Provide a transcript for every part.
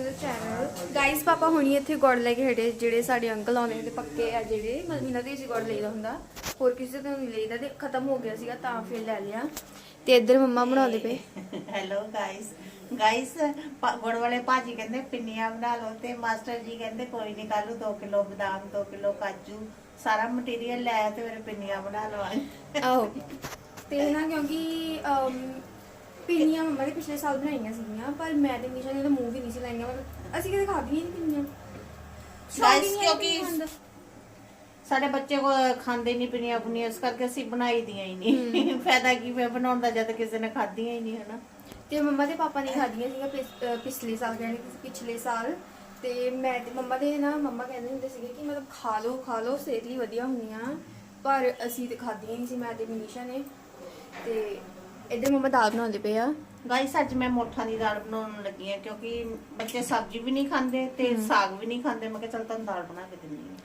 To the channel guys ਪਾਪਾ ਹੁਣੀ ਇੱਥੇ ਗੁੜ ਲੈ ਕੇ ਹਟੇ ਜਿਹੜੇ ਸਾਡੇ ਅੰਕਲ ਆਉਂਦੇ ਨੇ ਤੇ ਪੱਕੇ ਆ ਜਿਹੜੇ ਮਹੀਨਾ ਤੇ ਅਸੀਂ ਗੁੜ ਲਈਦਾ ਹੁੰਦਾ। ਹੋਰ ਕਿਸੇ ਤੋਂ ਨਹੀਂ ਲਈਦਾ ਤੇ ਖਤਮ ਹੋ ਗਿਆ ਸੀਗਾ ਤਾਂ ਫਿਰ ਲੈ ਲਿਆ। ਤੇ ਇੱਧਰ ਮੰਮਾ ਬਣਾਉਂਦੇ ਪਏ। ਹੈਲੋ ਗਾਇਸ ਗਾਇਸ ਗੁੜ ਵਾਲੇ ਭਾਜੀ ਕਹਿੰਦੇ ਪਿੰਨੀਆਂ ਬਣਾ ਲਓ ਤੇ ਮਾਸਟਰ ਜੀ ਕਹਿੰਦੇ ਕੋਈ ਨਹੀਂ ਕੱਲੂ 2 ਕਿਲੋ ਬਦਾਮ 2 ਕਿਲੋ ਕਾਜੂ ਸਾਰਾ ਮਟੀਰੀਅਲ ਲੈ ਤੇ ਫਿਰ ਪਿੰਨੀਆਂ ਬਣਾ ਲਓ। ਆਹੋ। ਤੇ ਨਾ ਕਿਉਂਕਿ ਪਿੰਨੀਆਂ ਮੰਮਾ ਨੇ ਪਿਛਲੇ ਸਾਲ ਬਣਾਈਆਂ ਸੀਗੀਆਂ ਪਰ ਮੈਂ ਤੇ ਨਿਸ਼ਾ ਨੇ ਤਾਂ ਮੂੰਹ ਵੀ ਨਹੀਂ ਸੀ ਲਾਈਆਂ ਮਤਲਬ ਅਸੀਂ ਕਦੇ ਖਾਧੀਆਂ ਨਹੀਂ ਪਿੰਨੀਆਂ। ਸ਼ੌਕ ਹੀ Guys, ਨਹੀਂ ਹੈ ਕਿਉਂਕਿ ਪਿੰਨੀਆਂ ਦਾ। ਸਾਡੇ ਬੱਚੇ ਕੋ ਖਾਂਦੇ ਨਹੀਂ ਪਿੰਨੀਆਂ ਪੁੰਨੀਆਂ ਇਸ ਕਰਕੇ ਅਸੀਂ ਬਣਾਈ ਦੀਆਂ ਹੀ ਨਹੀਂ। ਫਾਇਦਾ ਕੀ ਫਿਰ ਬਣਾਉਣ ਦਾ ਜਦ ਕਿਸੇ ਨੇ ਖਾਧੀਆਂ ਹੀ ਨਹੀਂ ਹਨਾ? ਤੇ ਮੰਮਾ ਤੇ ਪਾਪਾ ਨੇ ਖਾਧੀਆਂ ਸੀਗਾ ਪਿਛ- ਅਹ ਪਿਛਲੇ ਸਾਲ ਕਹਿੰਦੇ ਪਿਛਲੇ ਸਾਲ। ਤੇ ਮੈਂ ਤੇ ਮੰਮਾ ਦੇ ਨਾ ਮੰਮਾ ਕਹਿੰਦੇ ਹੁੰਦੇ ਸੀਗੇ ਕਿ ਮਤਲਬ ਖਾ ਲਓ ਖਾ ਲਓ ਸਿਹਤ ਲਈ ਵਧੀਆ ਹੁੰਦੀਆਂ ਪਰ ਅਸੀਂ ਤੇ ਖਾਧੀਆਂ ਨਹੀਂ ਸੀ ਮੈਂ ਤੇ ਮਨੀਸ਼ਾ ਨੇ। ਤੇ ਇੱਧਰ ਮੰਮਾ ਦਾਲ ਬਣਾਉਂਦੇ ਪਏ ਆ। ਗਾਇਸ ਅੱਜ ਮੈਂ ਮੋਠਾਂ ਦੀ ਦਾਲ ਬਣਾਉਣ ਲੱਗੀ ਹਾਂ ਕਿਉਂਕਿ ਬੱਚੇ ਸਬਜ਼ੀ ਵੀ ਨਹੀਂ ਖਾਂਦੇ ਤੇ ਸਾਗ ਵੀ ਨਹੀਂ ਖਾਂਦੇ। ਮੈਂ ਕਿਹਾ ਚਲ ਤੁਹਾਨੂੰ ਦਾਲ ਬਣਾ ਕੇ ਦਿੰਦੀ ਹਾਂ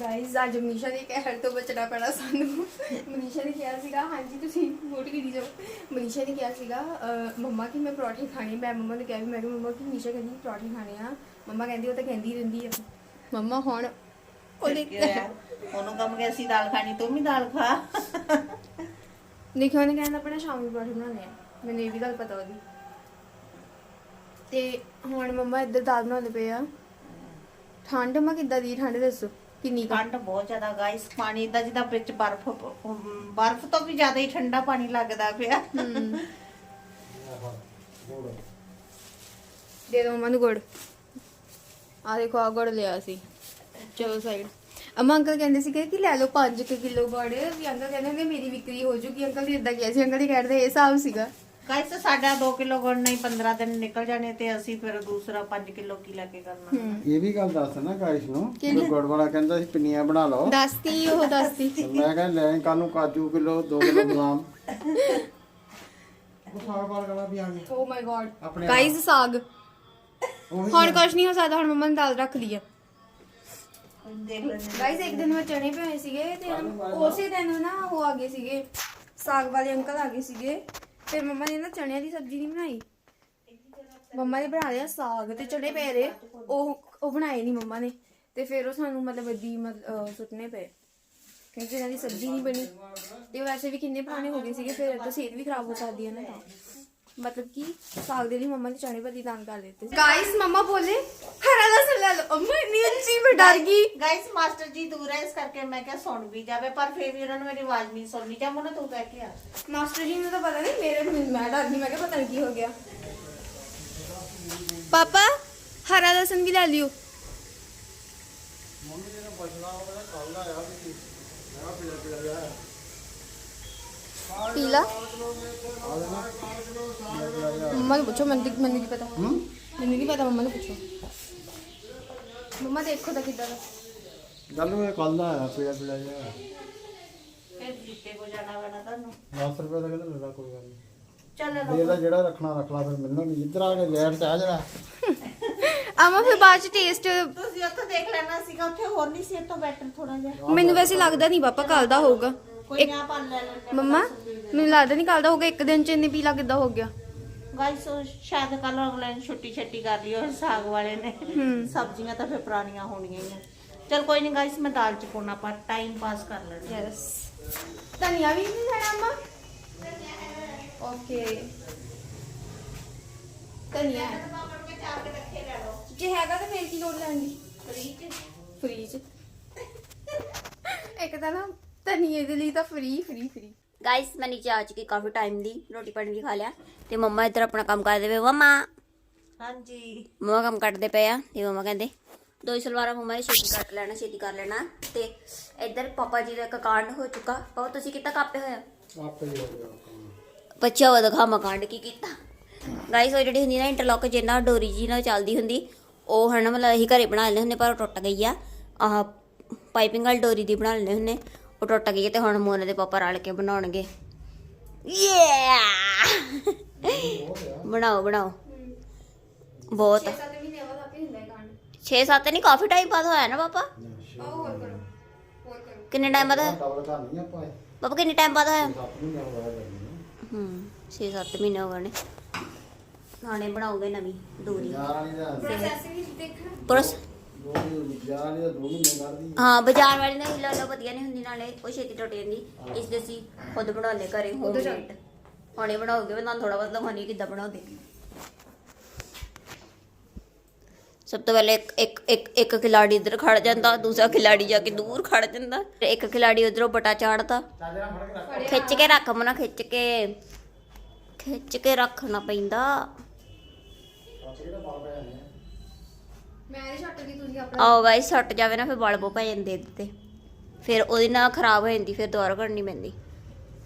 ਗਾਇਸ ਅੱਜ ਮਨੀਸ਼ਾ ਦੇ ਕਹਿਰ ਤੋਂ ਬਚਣਾ ਪੈਣਾ ਸਾਨੂੰ। ਮਨੀਸ਼ਾ ਨੇ ਕਿਹਾ ਸੀਗਾ ਹਾਂਜੀ ਤੁਸੀਂ ਵੋਟ ਕੀਤੀ ਜਾਓ। ਮਨੀਸ਼ਾ ਨੇ ਕਿਹਾ ਸੀਗਾ ਮੰਮਾ ਕਿ ਮੈਂ ਪਰੌਂਠੇ ਖਾਣੇ। ਮੈਂ ਮੰਮਾ ਨੂੰ ਕਿਹਾ ਵੀ ਮੈਂ ਕਿਹਾ ਮੰਮਾ ਕਿ ਮਨੀਸ਼ਾ ਕਹਿੰਦੀ ਪਰੌਂਠੇ ਖਾਣੇ ਆ। ਮੰਮਾ ਕਹਿੰਦੀ ਉਹ ਤਾਂ ਕਹਿੰਦੀ ਰਹਿੰਦੀ ਆ। ਮੰਮਾ ਹੁਣ ਕੀ ਹੋਇਆ? ਉਹਨੂੰ ਕਮ ਕਿ ਅਸੀਂ ਦਾਲ ਖਾਣੀ ਤੂੰ ਵੀ ਦਾਲ ਖਾ। ਦੇਖਿਓ ਉਹਨੇ ਕਹਿੰਦਾ ਆਪਣਾ ਸ਼ਾਮ ਨੂੰ ਪਰੌਂਠੇ ਬਣਾਉਣੇ ਆ। ਮੈਨੂੰ ਇਹ ਵੀ ਗੱਲ ਪਤਾ ਉਹਦੀ। ਤੇ ਹੁਣ ਮੰਮਾ ਇੱਧਰ ਦਾਲ ਬਣਾਉਂਦੇ ਪਏ ਆ। ਠੰਡ ਮਾ ਕਿੱਦਾਂ ਦੀ? ਠੰਡ ਦੱਸੋ ਕਿੰਨੀ ਕੁ? ਠੰਡ ਬਹੁਤ ਜ਼ਿਆਦਾ ਗਾਇਸ ਪਾਣੀ ਦਾ ਜਿੱਦਾਂ ਵਿੱਚ ਬਰਫ਼ ਬਰਫ਼ ਤੋਂ ਵੀ ਜ਼ਿਆਦਾ ਹੀ ਠੰਡਾ ਪਾਣੀ ਲੱਗਦਾ ਪਿਆ। ਹਮ। ਦੇ ਦੋ ਮੰਮਾ ਨੂੰ ਗੁੜ। ਆ ਦੇਖੋ ਆ ਗੁੜ ਲਿਆ ਸੀ ਚਲੋ ਸਾਈਡ ਅਮਾ ਅੰਕਲ ਕਹਿੰਦੇ ਸੀਗੇ ਕਿ ਲੈ ਲਓ 5 ਕਿਲੋ ਗੁੜ ਵੀ ਅੰਕਲ ਕਹਿੰਦੇ ਨੇ ਮੇਰੀ ਵਿਕਰੀ ਹੋ ਜੂਗੀ। ਅੰਕਲ ਨੇ ਇਦਾਂ ਕਿਹਾ ਸੀ। ਅੰਕਲ ਦੀ ਕਹਿੰਦੇ ਇਹ ਹਿਸਾਬ ਸੀਗਾ। ਗਾਇਸ ਸਾਡਾ 2 ਕਿਲੋ ਗੁੜ ਨਹੀਂ 15 ਦਿਨ ਨਿਕਲ ਜਾਣੇ ਤੇ ਅਸੀਂ ਫਿਰ ਦੂਸਰਾ 5 ਕਿਲੋ ਕੀ ਲੈ ਕੇ ਕਰਨਾ? ਇਹ ਵੀ ਗੱਲ ਦੱਸ ਨਾ ਗਾਇਸ ਨੂੰ? ਕਿ ਗੁੜ ਵਾਲਾ ਕਹਿੰਦਾ ਸੀ ਪਿੰਨੀਆਂ ਬਣਾ ਲਓ। ਦੱਸਤੀ ਉਹ ਦੱਸਤੀ। ਤੇ ਮੈਂ ਕਹਿੰਦਾ ਲੈ ਕੱਲ ਨੂੰ ਕਾਜੂ ਕਿਲੋ 2 ਕਿਲੋ ਬਦਾਮ। ਉਹ ਸਾਗ ਵਾਲ ਗਲਾ ਵੀ ਆ ਗਿਆ। ਓ ਮਾਈ ਗॉड ਆਪਣੇ ਸਾਗ। ਹੁਣ ਕੁਛ ਨਹੀਂ ਹੋ ਸਕਦਾ ਹੁਣ ਮੰਮਾ ਨੇ ਦਾਲ ਰੱਖ ਲਈ ਆ। ਦੇਖ ਲੈਂਦੇ ਗਾਈਜ਼ ਇੱਕ ਦਿਨ ਮੈਂ ਚਣੇ ਪਏ ਸੀਗੇ ਤੇ ਉਸੇ ਦਿਨ ਨਾ ਉਹ ਆ ਗਏ ਸੀਗੇ ਸਾਗ ਵਾਲੇ ਅੰਕਲ ਆ ਗਏ ਸੀਗੇ। ਫਿਰ ਮੰਮਾ ਨੇ ਨਾ ਚਣਿਆਂ ਦੀ ਸਬਜ਼ੀ ਨਹੀਂ ਬਣਾਈ। ਮੰਮਾ ਨੇ ਬਣਾ ਲਿਆ ਸਾਗ ਤੇ ਚਣੇ ਪਏ ਰਹੇ ਉਹ ਉਹ ਬਣਾਏ ਨਹੀਂ ਮੰਮਾ ਨੇ। ਤੇ ਫਿਰ ਉਹ ਸਾਨੂੰ ਮਤਲਬ ਸੁੱਟਨੇ ਪਏ। ਕਿਉਂਕਿ ਇਹਨਾਂ ਦੀ ਸਬਜ਼ੀ ਨਹੀਂ ਬਣੀ। ਤੇ ਵੈਸੇ ਵੀ ਕਿੰਨੇ ਪੁਰਾਣੇ ਹੋ ਗਏ ਸੀਗੇ ਫਿਰ ਤਾਂ ਸਿਹਤ ਵੀ ਖਰਾਬ ਹੋ ਸਕਦੀ ਹੈ ਨਾ ਤਾਂ। ਮਤਲਬ ਕਿ ਸਾਗ ਦੇ ਲਈ ਮੰਮਾ ਨੇ ਚਣੇ ਭੱਦੀ ਦਾਨ ਕਰ ਦਿੱਤੇ ਗਾਇਸ ਮੰਮਾ ਬੋਲੇ ਹਰਾ ਲਸਣ ਲੈ ਲਓ। ਅੰਮਾ ਇੰਨੀ ਉੱਚੀ ਮੈਂ ਡਰ ਗਈ। ਗਾਇਸ ਮਾਸਟਰ ਜੀ ਦੂਰ ਹੈ ਇਸ ਕਰਕੇ ਮੈਂ ਕਿਹਾ ਸੁਣ ਵੀ ਜਾਵੇ ਪਰ ਫੇਰ ਵੀ ਉਹਨਾਂ ਨੂੰ ਮੇਰੀ ਆਵਾਜ਼ ਨਹੀਂ ਸੁਣਨੀ। ਜਾਂ ਮਨ ਤੂੰ ਕਹਿ ਕੇ ਆ। ਮਾਸਟਰ ਜੀ ਨੂੰ ਤਾਂ ਪਤਾ ਨਹੀਂ ਮੇਰੇ ਮੈਂ ਡਰ ਗਈ ਮੈਂ ਕਿਹਾ ਪਤਾ ਨਹੀਂ ਕੀ ਹੋ ਗਿਆ। ਪਾਪਾ ਹਰਾ ਲਸਣ ਵੀ ਲੈ ਲਿਓ। ਮੰਮੀ ਨੇ ਬਚਣਾ ਉਹਦਾ ਕੱਲ ਦਾ ਆ ਵੀ ਮੈਂ ਪੀਲਾ ਪੀਲਾ ਲਿਆ ਮੰਮਾ ਨੂੰ ਪੁੱਛੋ ਮੈਨੂੰ ਮੈਨੂੰ ਨਹੀਂ ਪਤਾ? ਹੂੰ? ਮੈਨੂੰ ਨਹੀਂ ਪਤਾ ਮੰਮਾ ਨੂੰ ਪੁੱਛੋ। ਮੰਮਾ ਦੇਖੋ ਤਾਂ ਕਿੱਦਾਂ ਦਾ। ਗੱਲ ਉਹ ਕੱਲ ਦਾ ਆ ਪੀਲਾ ਪੀਲਾ ਜਿਹਾ। ਫਿਰ ਜੀਤੇ ਕੋ ਜਾਣਾ ਪੈਣਾ ਤੁਹਾਨੂੰ। 10 ਰੁਪਏ ਦਾ ਕਹਿੰਦਾ ਮੇਰਾ ਕੋਈ ਗੱਲ ਨਹੀਂ ਚੱਲ ਦੇ ਇਹਦਾ ਜਿਹੜਾ ਰੱਖਣਾ ਰੱਖ ਲਾ ਫਿਰ ਮੈਨੂੰ ਵੀ। ਇੱਧਰ ਆ ਕੇ ਲੈਟ ਤੇ ਆ ਜਰਾ। ਆਮਾ ਫਿਰ ਬਾਅਦ ਚ ਟੇਸਟ ਤੁਸੀਂ ਉੱਥੇ ਦੇਖ ਲੈਣਾ ਸੀਗਾ ਉੱਥੇ ਹੋਰ ਨਹੀਂ ਸੀ ਇਹ ਤੋਂ ਬੈਟਰ ਥੋੜਾ ਜਿਹਾ। ਮੈਨੂੰ ਵੈਸੇ ਲੱਗਦਾ ਨਹੀਂ ਪਾਪਾ ਕੱਲ ਦਾ ਹੋਊਗਾ। ਕੋਈ ਨਾ ਪਾ ਲੈ ਲੈਂਦੇ ਮੰਮਾ ਮੈਨੂੰ ਲੱਗਦਾ ਨਹੀਂ ਕੱਲ ਦਾ ਹੋਊਗਾ ਇੱਕ ਦਿਨ ਚ ਇੰਨੇ ਪੀਲਾ ਕਿੱਦਾਂ ਹੋ ਗਿਆ? ਗਾਇਸ ਸ਼ਾਇਦ ਕੱਲ ਅਗਲੇ ਨੇ ਛੁੱਟੀ ਛੱਟੀ ਕਰ ਲਈ ਉਹ ਸਾਗ ਵਾਲੇ ਨੇ। ਹੂੰ। ਸਬਜ਼ੀਆਂ ਤਾਂ ਫਿਰ ਪੁਰਾਣੀਆਂ ਹੋਣੀਆਂ ਹੀ ਆ। ਚਲ ਕੋਈ ਨਹੀਂ ਗਾਇਸ ਮੈਂ ਦਾਲ ਚ ਪਾਉਣਾ ਪਾ ਟਾਈਮ ਪਾਸ ਕਰ ਲੈਣਾ ਯੈਸ ਧਨੀਆ ਵੀ ਨਹੀਂ ਲੈਣਾ ਅੰਮਾ? ਓਕੇ ਧਨੀਆ। ਹੈ। ਜੇ ਹੈਗਾ ਤਾਂ ਫੇਰ ਕੀ ਲੋੜ ਲੈਣ ਦੀ? ਫ੍ਰੀਜ ਇੱਕ ਤਾਂ ਨਾ ਧਨੀਏ ਦੇ ਲਈ ਤਾਂ ਫ੍ਰੀ ਫ੍ਰੀ ਫ੍ਰੀ ਗਾਇਸ ਮੈਂ ਨੀਚੇ ਆ ਚੁੱਕੀ ਕਾਫੀ ਟਾਈਮ ਦੀ ਰੋਟੀ ਪਾਣੀ ਵੀ ਖਾ ਲਿਆ। ਤੇ ਮੰਮਾ ਇੱਧਰ ਆਪਣਾ ਕੰਮ ਕਰਦੇ ਪਏ। ਮੰਮਾ। ਹਾਂਜੀ। ਮੰਮਾ ਕੰਮ ਕੱਟਦੇ ਪਏ ਆ। ਤੇ ਮੰਮਾ ਕਹਿੰਦੇ ਦੋ ਸਲਵਾਰਾਂ ਮੰਮਾ ਨੇ ਛੇਤੀ ਕੱਟ ਲੈਣਾ ਛੇਤੀ ਕਰ ਲੈਣਾ। ਤੇ ਇੱਧਰ ਪਾਪਾ ਜੀ ਦਾ ਇੱਕ ਕਾਂਡ ਹੋ ਚੁੱਕਾ। ਪਾਪਾ ਤੁਸੀਂ ਕਿੱਦਾਂ ਕਾਪੇ ਹੋਇਆ ਆਪੇ ਹੀ ਹੋ ਗਿਆ ਬੱਚਾ ਵਾ ਦਿਖਾਮਾ ਕਾਂਡ ਕੀ ਕੀਤਾ। ਗਾਇਸ ਉਹ ਜਿਹੜੀ ਹੁੰਦੀ ਨਾ ਇੰਟਰਲੌਕ ਜਿੰਨਾ ਡੋਰੀ ਜੀ ਨਾਲ ਚੱਲਦੀ ਹੁੰਦੀ ਉਹ ਹਨ ਮਤਲਬ ਅਸੀਂ ਘਰੇ ਬਣਾ ਲੈਂਦੇ ਹੁੰਦੇ ਪਰ ਉਹ ਟੁੱਟ ਗਈ ਆ। ਆਹ ਪਾਈਪਿੰਗ ਵਾਲੀ ਡੋਰੀ ਦੀ ਬਣਾ ਲੈਂਦੇ ਹੁੰਦੇ। ਉਹ ਟੁੱਟ ਗਈ ਹੈ ਤੇ ਹੁਣ ਮੋਨੇ ਦੇ ਪਾਪਾ ਰਲ ਕੇ ਬਣਾਉਣਗੇ। ਯੇ ਬਣਾਓ ਬਣਾਓ। ਬਹੁਤ। 7 ਮਹੀਨੇ ਬਾਅਦ ਆਪੇ ਹੁੰਦਾ ਹੈ ਕਾਂਡ 6-7 ਨਹੀਂ ਕਾਫੀ ਟਾਈਮ ਬਾਅਦ ਹੋਇਆ ਨਾ ਪਾਪਾ? ਆਓ ਹੋਰ ਕਰੋ ਹੋਰ ਕਰੋ ਕਿੰਨੇ ਟਾਈਮ ਬਾਅਦ ਹੋਇਆ? ਡਬਲ ਕਰ ਨਹੀਂ ਆਪਾਂ ਪਾਪਾ ਕਿੰਨੇ ਟਾਈਮ ਬਾਅਦ ਹੋਇਆ? ਸੱਤ ਮਹੀਨੇ ਹੋ ਗਏ ਹੂੰ 6-7 ਮਹੀਨੇ ਹੋ ਗਏ ਨੇ। ਖਾਣੇ ਬਣਾਉਗੇ ਨਵੀਂ ਡੋਰੀ ਯਾਰ ਵਾਲੀ ਦਾ ਪ੍ਰੋਸੈਸ ਵੀ ਦੇਖਣਾ ਪਰਸ ਦੋ ਦਾ ਦੋ ਹਾਂ ਬਾਜ਼ਾਰ ਵਾਲੀ ਨਾ ਹਿੱਲਾ ਹਿੱਲਾ ਵਧੀਆ ਨਹੀਂ ਹੁੰਦੀ ਨਾਲੇ ਉਹ ਛੇਤੀ ਟੁੱਟ ਜਾਂਦੀ। ਇਸ ਲਈ ਅਸੀਂ ਖੁਦ ਬਣਾਉਂਦੇ ਘਰੇ ਹੋਮ ਮੇਡ ਹੁਣੇ ਬਣਾਓਗੇ ਮੈਂ ਤੁਹਾਨੂੰ ਥੋੜਾ ਬਹੁਤ ਦਿਖਾਉਣੀ ਕਿੱਦਾਂ ਬਣਾਉਂਦੇ। ਸਭ ਤੋਂ ਪਹਿਲੇ ਇੱਕ ਇੱਕ ਇੱਕ ਇੱਕ ਖਿਲਾੜੀ ਇੱਧਰ ਖੜ ਜਾਂਦਾ ਦੂਸਰਾ ਖਿਲਾੜੀ ਜਾ ਕੇ ਦੂਰ ਖੜ ਜਾਂਦਾ। ਤੇ ਇੱਕ ਖਿਲਾੜੀ ਉਧਰੋਂ ਬਟਾ ਚਾੜਦਾ। ਖਿੱਚ ਕੇ ਰੱਖ ਮਨਾ ਖਿੱਚ ਕੇ ਖਿੱਚ ਕੇ ਰੱਖਣਾ ਪੈਂਦਾ ਕੱਚ ਕਿਹੜਾ ਬਾਲ ਪਿਆ ਨੇ ਮੈਂ ਨਹੀਂ ਸੱਟ ਜਾਵੇ ਨਾ ਫਿਰ ਵਾਲ ਬੋ ਪੈ ਜਾਂਦੇ ਤੇ। ਫਿਰ ਉਹਦੇ ਨਾਲ ਖਰਾਬ ਹੋ ਜਾਂਦੀ ਫਿਰ ਦੁਬਾਰਾ ਕਰਨੀ ਪੈਂਦੀ।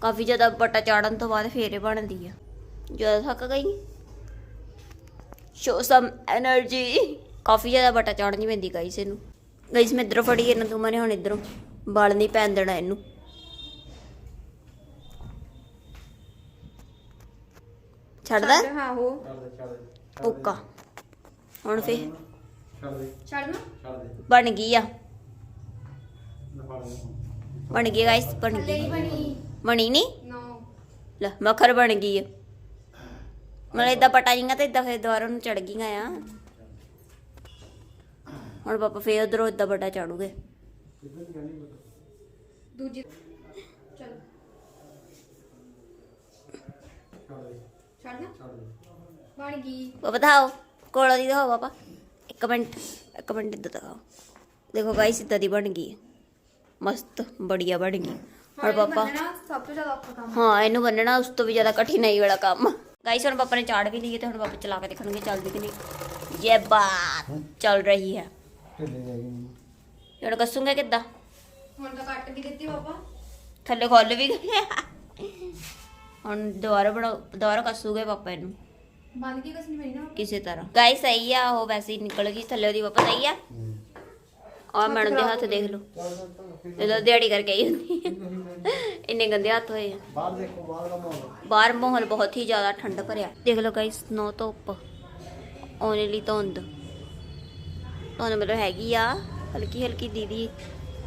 ਕਾਫੀ ਜ਼ਿਆਦਾ ਬਟਾ ਚਾੜਨ ਤੋਂ ਬਾਅਦ ਫੇਰ ਇਹ ਬਣਦੀ ਆ। ਜਦੋਂ ਥੱਕ ਗਈ? ਸ਼ੋ ਸਮ એનર્ਜੀ ਕਾਫੀ ਜ਼ਿਆਦਾ ਬਟਾ ਚਾੜਨੀ ਪੈਂਦੀ ਗਾਇਸ ਇਹਨੂੰ। ਗਾਇਸ ਮੈਂ ਇਧਰੋਂ ਫੜੀ ਇਹਨਾਂ ਤੋਂ ਮਨੇ ਹੁਣ ਇਧਰੋਂ। ਬਾਲ ਨਹੀਂ ਪੈਣ ਦੇਣਾ ਇਹਨੂੰ। ਛੱਡ ਦੇ, ਛੱਡ ਦੇ। ਪੁੱਕਾ ਹੁਣ ਫੇਰ। ਛੱਡ ਦੇ। ਛੱਡ ਨਾ ਛੱਡ ਦੇ। ਬਣ ਗਈ ਆ। ਨਾ ਫੜ ਬਣ ਗਈ ਗਾਇਸ ਬਣ ਥੱਲੇ ਗਈ ਨਹੀਂ ਬਣੀ। ਬਣੀ ਨਹੀਂ ਨੋ। ਲੈ ਮੱਖਰ ਬਣ ਗਈ ਹੈ ਮਤਲਬ ਇਦਾਂ ਪਟਾਈਆਂ ਤੇ ਇਦਾਂ ਫੇਰ ਦੁਬਾਰਾ ਨੂੰ ਚੜ ਗਈਆਂ ਆ। ਹੁਣ ਪਾਪਾ ਫੇਰ ਉਧਰੋਂ ਇਦਾਂ ਬਟਾ ਚਾੜੂਗੇ। ਦੀ ਕਹਿੰਦੀ ਪਤਾ ਦੂਜੀ ਚਲ। ਛੱਡ ਦੇ। ਛੱਡ ਨਾ। ਛੱਡ ਦੇ। ਬਣ ਗਈ। ਪਾਪਾ ਦਿਖਾਓ। ਕੋਲੋਂ ਦੀ ਦਿਖਾਓ ਪਾਪਾ। ਇੱਕ ਮਿੰਟ ਇੱਕ ਮਿੰਟ ਇੱਦਾਂ ਦਿਖਾਓ। ਦੇਖੋ ਗਾਇਸ ਇਦਾਂ ਦੀ ਬਣ ਗਈ। ਮਸਤ ਬੜੀਆ ਬਣ ਗਈ। ਹੁਣ ਪਾਪਾ ਬੰਨਣਾ ਸਭ ਤੋਂ ਜ਼ਿਆਦਾ ਔਖਾ ਕੰਮ ਹਾਂ ਇਹਨੂੰ ਬੰਨਣਾ ਉਸ ਤੋਂ ਵੀ ਜ਼ਿਆਦਾ ਕਠਿਨਾਈ ਵਾਲਾ ਕੰਮ। ਗਾਇਸ ਹੁਣ ਪਾਪਾ ਨੇ ਚਾੜ ਵੀ ਲਈ ਤੇ ਹੁਣ ਪਾਪਾ ਚਲਾ ਕੇ ਦੇਖਣਗੇ ਚੱਲਦੀ ਕਿ ਨਹੀਂ। ਇਹ ਬਾਤ ਚੱਲ ਰਹੀ ਹੈ। ਹੁਣ ਕੱਸੂਗੇ ਕਿੱਦਾਂ? ਹੁਣ ਤਾਂ ਕੱਟ ਵੀ ਦਿੱਤੀ ਪਾਪਾ। ਥੱਲੇ ਖੁੱਲ ਵੀ ਗਏ ਹੁਣ ਦੁਬਾਰਾ ਬਣਾ ਦੁਬਾਰਾ ਕੱਸੂਗੇ ਪਾਪਾ ਇਹਨੂੰ। ਬੰਦ ਕੀ ਕਸਨੀ ਮੇਰੀ ਨਾ। ਕਿਸੇ ਤਰ੍ਹਾਂ। ਗਾਈ ਸਹੀ ਆ ਉਹ ਵੈਸੇ ਹੀ ਨਿਕਲ ਗਈ ਥੱਲੇ ਉਹਦੀ ਪਾਪਾ ਸਹੀ ਆ? ਆ ਮੈਡਮ ਦੇ ਹੱਥ ਦੇਖ ਲਓ। ਇਹਦਾ ਦਿਹਾੜੀ ਕਰਕੇ ਆਈ ਹੁੰਦੀ ਆ। ਇੰਨੇ ਗੰਦੇ ਹੱਥ ਹੋਏ ਆ। ਬਾਹਰ ਦੇਖੋ ਬਾਹਰ ਦਾ ਮਾਹੌਲ। ਬਾਹਰ ਮਾਹੌਲ ਬਹੁਤ ਹੀ ਜ਼ਿਆਦਾ ਠੰਡ ਭਰਿਆ। ਦੇਖ ਲਓ ਗਾਈਸ ਨੋ ਧੁੱਪ। ਓਨਲੀ ਧੁੰਦ। ਧੁੰਦ ਮਤਲਬ ਹੈਗੀ ਆ ਹਲਕੀ ਹਲਕੀ ਦੀਦੀ।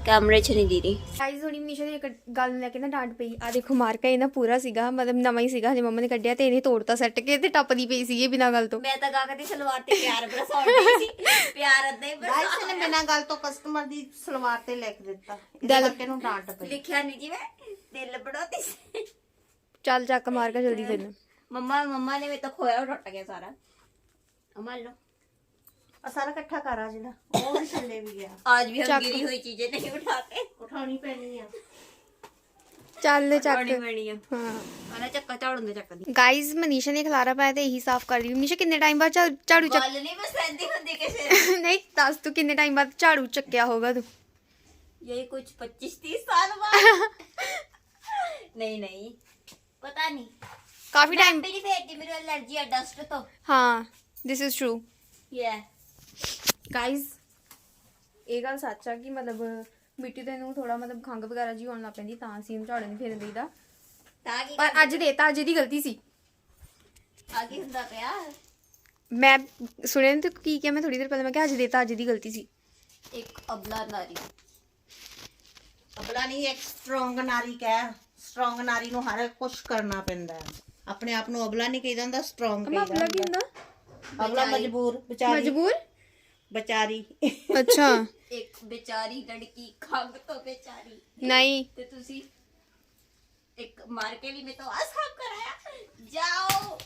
ਕੈਮਰੇ 'ਚ ਨਹੀਂ ਦੀਦੀ। ਗਾਈਜ਼ ਹੁਣੀ ਮਨੀਸ਼ਾ ਦੀ ਇੱਕ ਗੱਲ ਨੂੰ ਲੈ ਕੇ ਨਾ ਡਾਂਟ ਪਈ। ਆ ਦੇਖੋ ਮਾਰਕਾ ਇਹ ਨਾ ਪੂਰਾ ਸੀਗਾ ਮਤਲਬ ਨਵਾਂ ਹੀ ਸੀਗਾ ਹਜੇ ਮੰਮਾ ਨੇ ਕੱਢਿਆ ਤੇ ਇਹਨੇ ਤੋੜਤਾ ਸੱਟ ਕੇ ਤੇ ਟੱਪਦੀ ਪਈ ਸੀਗੀ ਬਿਨਾਂ ਗੱਲ ਤੋਂ। ਮੈਂ ਤਾਂ ਗਾਗਾ ਦੀ ਸਲਵਾਰ ਤੇ ਪਿਆਰ ਬਰਸਾਉਂਦੀ ਸੀ। ਪਿਆਰ ਅੱਧੇ ਹੀ ਗਾਇਸ ਨੇ ਬਿਨਾਂ ਗੱਲ ਤੋਂ ਕਸਟਮਰ ਦੀ ਸਲਵਾਰ ਤੇ ਲਿਖ ਦਿੱਤਾ। ਇਹਦੇ ਕਰਕੇ ਨੂੰ ਡਾਂਟ ਪਈ। ਲਿਖਿਆ ਨਹੀਂ ਜਿਵੇਂ ਦਿਲ ਬੜੋਤੀ ਸੀ। ਚੱਲ ਚੱਕ ਮਾਰਕਾ ਜਲਦੀ ਫਿਰ ਮੰਮਾ ਮੰਮਾ ਨੇ ਵੀ ਤਾਂ ਖੋਇਆ ਉਹ ਟੁੱਟ ਗਿਆ ਸਾਰਾ। ਅਮਾ ਲੋ ਆ ਸਾਰਾ ਇਕੱਠਾ ਕਰ ਆ ਜਿਹੜਾ ਉਹ ਵੀ ਥੱਲੇ ਵੀ ਗਿਆ आज भी हम ਚੱਕ। गिरी हुई चीजें नहीं उठाते ਉਠਾਉਣੀ ਪੈਣੀ ਆ ਚੱਲ ਚੱਕ बड़ी बड़ी है ਹਾਂ मैंने चक्का झाड़ू दे चक्का दी ਗਾਈਜ਼ ਮਨੀਸ਼ਾ ਨੇ ਖਲਾਰਾ ਪਾਇਆ ਤੇ ਇਹੀ ਸਾਫ਼ ਕਰ ਰਹੀ ਮਨੀਸ਼ਾ ਕਿੰਨੇ ਟਾਈਮ ਬਾਅਦ ਝਾ- ਝਾੜੂ ਚੱਕ गल नहीं बस ऐसी होती कैसे ਨਹੀਂ ਦੱਸ ਤੂੰ ਕਿੰਨੇ ਟਾਈਮ ਬਾਅਦ ਝਾੜੂ ਚੱਕਿਆ ਹੋਗਾ ਤੂੰ यही कुछ पच्चीस तीस साल बाद नहीं नहीं पता नहीं ਕਾਫੀ ਟਾਈਮ मेरी फेंकती मेरी एलर्जी है डस्ट तो ਹਾਂ ਦਿਸ ਇਜ਼ ਟਰੂ ये ਗਾਇਜ਼ ਇਹ ਗੱਲ ਸੱਚ ਆ ਕਿ ਮਤਲਬ ਮਿੱਟੀ ਤੇ ਨੂੰ ਥੋੜਾ ਮਤਲਬ ਖੰਗ ਵਗੈਰਾ ਜੀ ਹੋਣ ਲੱਗ ਪੈਂਦੀ ਤਾਂ ਅਸੀਂ ਇਹਨੂੰ ਝਾੜਨ ਫੇਰਨ ਦੇਈਦਾ। ਤਾਂ ਪਰ ਅੱਜ ਦੇਤਾ ਅੱਜ ਦੀ ਗਲਤੀ ਸੀ। ਆ ਕੀ ਹੁੰਦਾ ਪਿਆ। ਮੈਂ ਸੁਣਿਆ ਨਹੀਂ ਤੇ ਕੀ ਕਿਹਾ ਮੈਂ ਥੋੜੀ ਦੇਰ ਪਹਿਲਾਂ ਮੈਂ ਕਿਹਾ ਅੱਜ ਦੇਤਾ ਅੱਜ ਦੀ ਗਲਤੀ ਸੀ। ਇੱਕ ਅਬਲਾ ਨਾਰੀ। ਅਬਲਾ ਨਹੀਂ ਇੱਕ ਸਟਰੋਂਗ ਨਾਰੀ ਕਹਿ। ਸਟਰੋਂਗ ਨਾਰੀ ਨੂੰ ਹਰ ਕੁਝ ਕਰਨਾ ਪੈਂਦਾ ਹੈ। ਆਪਣੇ ਆਪ ਨੂੰ ਅਬਲਾ ਨਹੀਂ ਕਹਿੰਦਾ ਹੁੰਦਾ ਸਟਰੋਂਗ ਕਹਿੰਦਾ ਅਬਲਾ ਕੀ ਹੁੰਦਾ? ਅਬਲਾ ਮਜਬੂਰ ਵਿਚਾਰੀ। ਮਜਬੂਰ? ਵਿਚਾਰੀ ਅੱਛਾ एक बेचारी लड़की खंग तो बेचारी ਨਹੀਂ ਤੇ ਤੁਸੀਂ ਇੱਕ ਮਾਰ ਕੇ ਵੀ ਮੈਂ ਤਾਂ ਆਸਾਬ ਕਰਾਇਆ ਜਾਓ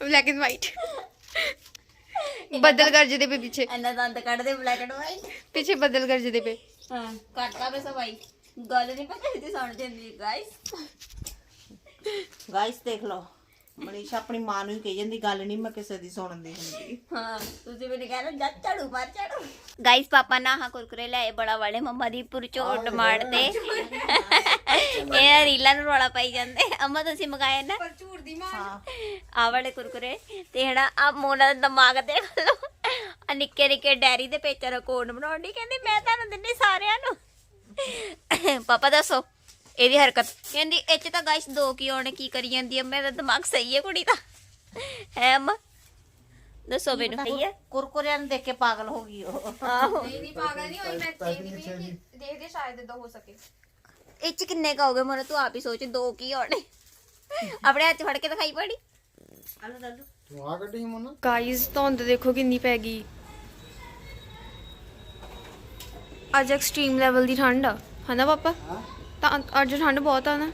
ਬਲੈਕ ਐਂਡ ਵਾਈਟ ਬੱਦਲ ਗਰਜਦੇ ਪਏ ਪਿੱਛੇ ਇਹਨਾਂ ਦੰਦ ਕੱਢਦੇ ਬਲੈਕ ਐਂਡ ਵਾਈਟ ਪਿੱਛੇ ਬੱਦਲ ਗਰਜਦੇ ਪਏ ਹਾਂ ਕੱਟਦਾ ਵੇ ਸਭਾਈ ਗੱਲ ਨਹੀਂ ਪਤਾ ਇਹਦੀ ਸੁਣ ਜਾਂਦੀ ਗਾਇਸ ਗਾਇਸ ਦੇਖ ਲਓ ਮਨੀਸ਼ਾ ਆਪਣੀ ਮਾਂ ਨੂੰ ਹੀ ਕਹੀ ਜਾਂਦੀ ਗੱਲ ਨਹੀਂ ਮੈਂ ਕਿਸੇ ਦੀ ਸੁਣਦੀ ਹੁੰਦੀ। ਹਾਂ ਤੁਸੀਂ ਮੈਨੂੰ ਕਹਿ ਲਓ ਜੱਟ ਝਾੜੂ ਮਾਰ ਝਾੜੂ ਗਾਇਸ ਪਾਪਾ ਨਾ ਹਾਂ ਕੁਰਕਰੇ ਲੈ ਬੜਾ ਵਾਲੇ ਮੰਮਾ ਦੀ ਪੁਰਚੋਟ ਮਾਰਦੇ ਇਹ ਰੀਲਾਂ ਨੂੰ ਰੋਲਾ ਪਾਈ ਜਾਂਦੇ। ਅੰਮਾ ਤੁਸੀਂ ਮਗਾਏ ਨਾ? ਪਰ ਦੀ ਮਾਂ ਹਾਂ। ਆ ਵਾਲੇ ਕੁਰਕਰੇ ਤੇ ਹਣਾ ਆ ਮੋਨਾ ਦਾ ਦਿਮਾਗ ਦੇਖ ਲਓ ਆ ਨਿੱਕੇ ਨਿੱਕੇ ਡੈਰੀ ਦੇ ਪੇਚਰ ਕੋਡ ਬਣਾਉਣ ਦੀ ਕਹਿੰਦੀ ਮੈਂ ਤੁਹਾਨੂੰ ਦਿੰਨੀ ਸਾਰਿਆਂ ਨੂੰ। ਪਾਪਾ ਦੱਸੋ। ਇਹਦੀ ਹਰਕਤ। ਕਹਿੰਦੀ ਇਹ ਚ ਤਾਂ ਗਾਇਸ ਦੋ ਕੀ ਆਉਣੇ ਕੀ ਕਰੀ ਜਾਂਦੀ ਆ? ਮੇਰਾ ਦਿਮਾਗ ਸਹੀ ਹੈ ਕੁੜੀ ਦਾ। ਹੈ ਅੰਮਾ? ਦੱਸੋ ਮੈਨੂੰ। ਸਹੀ ਹੈ ਕੁਰਕੁਰਿਆਂ ਨੂੰ ਦੇਖ ਕੇ ਪਾਗਲ ਹੋ ਗਈ ਉਹ। ਆਹੋ। ਨਹੀਂ ਨਹੀਂ ਪਾਗਲ ਨਹੀਂ ਹੋਈ ਮੈਂ ਕਹਿੰਦੀ ਵੀ ਕਿ ਦੇਖਦੇ ਸ਼ਾਇਦ ਇਦਾਂ ਹੋ ਸਕੇ। ਇਹ ਚ ਕਿੰਨੇ ਕਹੋਗੇ ਮਨ ਤੂੰ ਆਪ ਹੀ ਸੋਚ ਦੋ ਕੀ ਆਉਣੇ? ਆਪਣੇ ਹੱਥ ਫੜ ਕੇ ਦਿਖਾਈ ਪੜੀ। ਆਲੂ ਦਾਲੂ। ਤੂੰ ਆ ਕੱਢੀ ਮਨ? ਗਾਈਸ ਧੁੰਦ ਦੇਖੋ ਕਿੰਨੀ ਪੈ ਗਈ। ਅੱਜ ਐਕਸਟ੍ਰੀਮ ਲੈਵਲ ਦੀ ਠੰਡ ਆ। ਹਨਾ ਪਾਪਾ? ਹਾਂ। ਤਾਂ ਅੱਜ ਠੰਡ ਬਹੁਤ ਆ ਨਾ।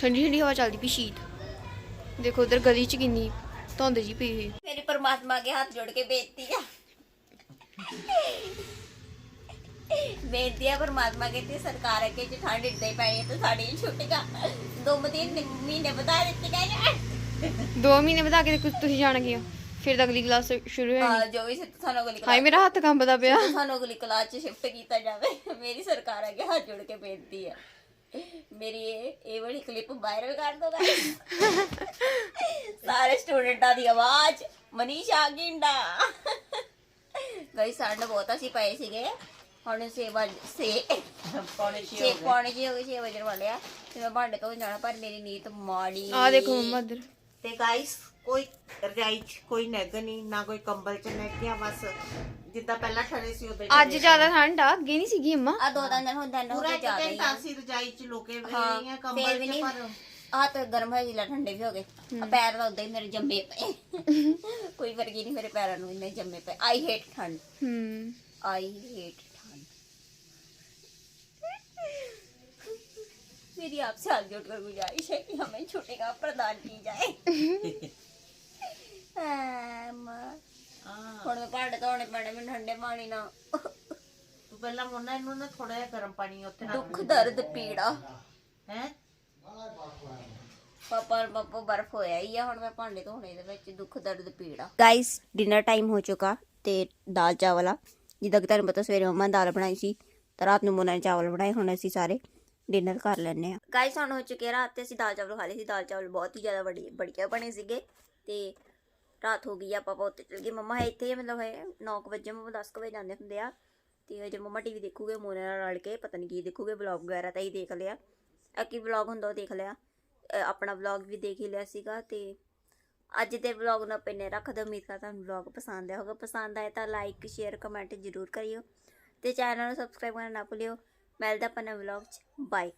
ਠੰਡੀ ਠੰਡੀ ਹਵਾ ਚੱਲਦੀ ਪਈ ਸ਼ੀਤ। ਦੇਖੋ ਉਧਰ ਗਲੀ ਚ ਕਿੰਨੀ ਧੁੰਦ ਜੀ ਪਈ ਹੋਈ। ਮੇਰੀ ਪਰਮਾਤਮਾ ਅੱਗੇ ਹੱਥ ਜੋੜ ਕੇ ਬੇਨਤੀ ਆ। ਬੇਨਤੀ ਆ ਪਰਮਾਤਮਾ ਅੱਗੇ ਤੇ ਸਰਕਾਰ ਅੱਗੇ ਜੇ ਠੰਡ ਇੱਦਾਂ ਹੀ ਪੈਣੀ ਹੈ ਤਾਂ ਸਾਡੀ ਛੁੱਟੀਆਂ ਦੋ ਮਹੀਨੇ ਮਹੀਨੇ ਵਧਾ ਦਿੱਤੇ ਗਏ ਦੋ ਮਹੀਨੇ ਵਧਾ ਕੇ ਤੁਸੀਂ ਜਾਣ ਗਿਆ ਫਿਰ ਤਾਂ ਅਗਲੀ ਕਲਾਸ ਸ਼ੁਰੂ ਹਾਂ ਹੋਣੀ ਜੋ ਵੀ ਸਾਨੂੰ ਅਗਲੀ ਹਾਏ ਕਲਾਸ ਮੇਰਾ ਹੱਥ ਕੰਬਦਾ ਪਿਆ। ਸਾਨੂੰ ਅਗਲੀ ਕਲਾਸ ਚ ਸ਼ਿਫਟ ਕੀਤਾ ਜਾਵੇ ਮੇਰੀ ਸਰਕਾਰ ਅੱਗੇ ਹੱਥ ਜੋੜ ਕੇ ਬੇਨਤੀ ਆ। ਮੇਰੀ ਇਹ ਇਹ ਵਾਲੀ ਕਲਿੱਪ ਵਾਇਰਲ ਕਰ ਦੋ। ਸਾਰੇ ਸਟੂਡੈਂਟਾਂ ਦੀ ਆਵਾਜ਼ ਮਨੀਸ਼ਾ ਗਿੰਡਾ ਗਈ ਸੰਡ ਬਹੁਤ ਅਸੀਂ ਪਏ ਸੀਗੇ। ਹੁਣ ਸੇਵਾ ਸੇ ਪੌਣੇ ਛੇ ਛੇ ਪੌਣੇ ਜੀ ਹੋ ਗਏ 6 ਵਜੇ ਵਾਲੇ ਆ। ਤੇ ਮੈਂ ਭਾਂਡੇ ਤੋਂ ਜਾਣਾ ਪਰ ਮੇਰੀ ਨੀਤ ਮਾੜੀ ਆ ਦੇਖੋ ਮੰਮਾ ਇੱਧਰ। ਤੇ ਗਾਇਸ ਕੋਈ ਰਜਾਈ 'ਚ ਕੋਈ ਨੈਗ ਨਹੀਂ ਨਾ ਕੋਈ ਕੰਬਲ 'ਚ ਨੈਗੀਆਂ ਬਸ ਜਿੱਦਾਂ ਪਹਿਲਾਂ ਠਰੇ ਸੀ ਉਦੋਂ ਅੱਜ ਜ਼ਿਆਦਾ ਠੰਡ ਆ ਅੱਗੇ ਨਹੀਂ ਸੀਗੀ ਅੰਮਾ। ਆ ਦੋ ਦਿਨ ਹੁਣ ਦਿਨ ਹੋ ਗਏ ਇੱਕ ਜ਼ਿਆਦਾ ਹੀ ਘੰਟਾ ਆ। ਅਸੀਂ ਰਜਾਈ 'ਚ ਲੁਕੇ ਹਾਂ, ਹੋਈਆਂ ਕੰਬਲ 'ਚ ਨਹੀਂ। ਪਰ ਹੱਥ ਗਰਮ ਹੋਏ ਜਿਲਾ ਠੰਡੇ ਵੀ ਹੋ ਗਏ। ਆਹ ਪੈਰ ਤਾਂ ਉਦਾਂ ਹੀ ਮੇਰੇ ਜੰਮੇ ਪਏ। ਕੋਈ ਵਰਗੀ ਹੀ ਨਹੀਂ ਮੇਰੇ ਪੈਰਾਂ ਨੂੰ ਇੰਨੇ ਜੰਮੇ ਪਏ। ਆਈ ਹੇਟ ਠੰਡ। ਹੂੰ। ਆਈ ਹੇਟ ਠੰਡ। मेरी आपसे हाथ जोड़कर गुजारिश है कि हमें छुट्टी का प्रदान की जाए हाँ, माँ। ਹਾਂ ਹੁਣ ਮੈਂ ਭਾਂਡੇ ਧੋਣੇ ਪੈਣੇ ਮੈਨੂੰ ਠੰਡੇ ਪਾਣੀ ਨਾਲ ਤੂੰ ਪਹਿਲਾਂ ਮੁੰਨਾ ਇਹਨੂੰ ਨਾ ਥੋੜਾ ਜਿਹਾ ਗਰਮ ਪਾਣੀ ਉੱਥੇ ਰੱਖ ਦੁੱਖ ਦਰਦ ਪੀੜਾ ਹੈ ਪਾਪਾ ਪਾਪਾ ਬਰਫ ਹੋਇਆ ਹੀ ਆ ਹੁਣ ਮੈਂ ਭਾਂਡੇ ਧੋਣੇ ਦੇ ਵਿੱਚ ਦੁੱਖ ਦਰਦ ਪੀੜਾ ਗਾਇਸ ਡਿਨਰ ਟਾਈਮ ਹੋ ਚੁੱਕਾ ਤੇ ਦਾਲ ਚਾਵਲ ਆ ਜਿੱਦਾਂ ਕਿ ਤੁਹਾਨੂੰ ਪਤਾ ਸਵੇਰੇ ਮੰਮਾ ਨੇ ਦਾਲ ਬਣਾਈ ਸੀ ਤੇ ਰਾਤ ਨੂੰ ਮੋਨਾ ਨੇ ਚਾਵਲ ਬਣਾਏ ਹੁਣ ਅਸੀਂ ਸਾਰੇ ਡਿਨਰ ਕਰ ਲੈਣੇ ਆ ਗਾਇਸ ਹੁਣ ਹੋ ਚੁੱਕੇ ਰਾਤ ਤੇ ਅਸੀਂ ਦਾਲ ਚਾਵਲ ਖਾ ਲਏ ਸੀ, ਦਾਲ ਚਾਵਲ ਬਹੁਤ ਹੀ ਜ਼ਿਆਦਾ ਬੜੀ, ਬੜੀਆ ਬਣੇ ਸੀਗੇ ਤੇ ਰਾਤ ਹੋ ਗਈ ਆ ਪਾਪਾ ਉੱਤੇ ਚਲ ਗਏ। ਮੰਮਾ ਹੈ ਇੱਥੇ ਮਤਲਬ ਹੈ 9 ਵਜੇ, ਮੰਮਾ 10 ਵਜੇ ਜਾਂਦੇ ਹੁੰਦੇ ਆ ਤੇ ਜੇ ਮੰਮਾ ਟੀਵੀ ਦੇਖੂਗੇ ਮੋਨੇ ਨਾਲ ਰਲ ਕੇ, ਪਤਾ ਨਹੀਂ ਕੀ ਦੇਖੂਗੇ ਵਲੌਗ ਵਗੈਰਾ ਤਾਂ ਹੀ ਦੇਖ ਲਿਆ। ਆ ਕੀ ਵਲੌਗ ਹੁੰਦਾ ਉਹ ਦੇਖ ਲਿਆ। ਆਪਣਾ ਵਲੌਗ ਵੀ ਦੇਖ ਹੀ ਲਿਆ ਸੀਗਾ ਤੇ ਅੱਜ ਦੇ ਵਲੌਗ ਨੂੰ ਆਪਾਂ ਇੰਨੇ ਰੱਖਦੇ ਉਮੀਦ ਕਰਦਾ ਤੁਹਾਨੂੰ ਵਲੌਗ ਪਸੰਦ ਆਇਆ ਹੋਗਾ ਪਸੰਦ ਆਇਆ ਤਾਂ ਲਾਈਕ ਸ਼ੇਅਰ ਕਮੈਂਟ ਜ਼ਰੂਰ ਕਰਿਓ ਤੇ ਚੈਨਲ ਨੂੰ ਸਬਸਕ੍ਰਾਈਬ ਕਰਨਾ ਨਾ ਭੁੱਲਿਓ। ਮਿਲਦਾ ਆਪਾਂ ਨਵੇਂ ਵਲੌਗ 'ਚ ਬਾਏ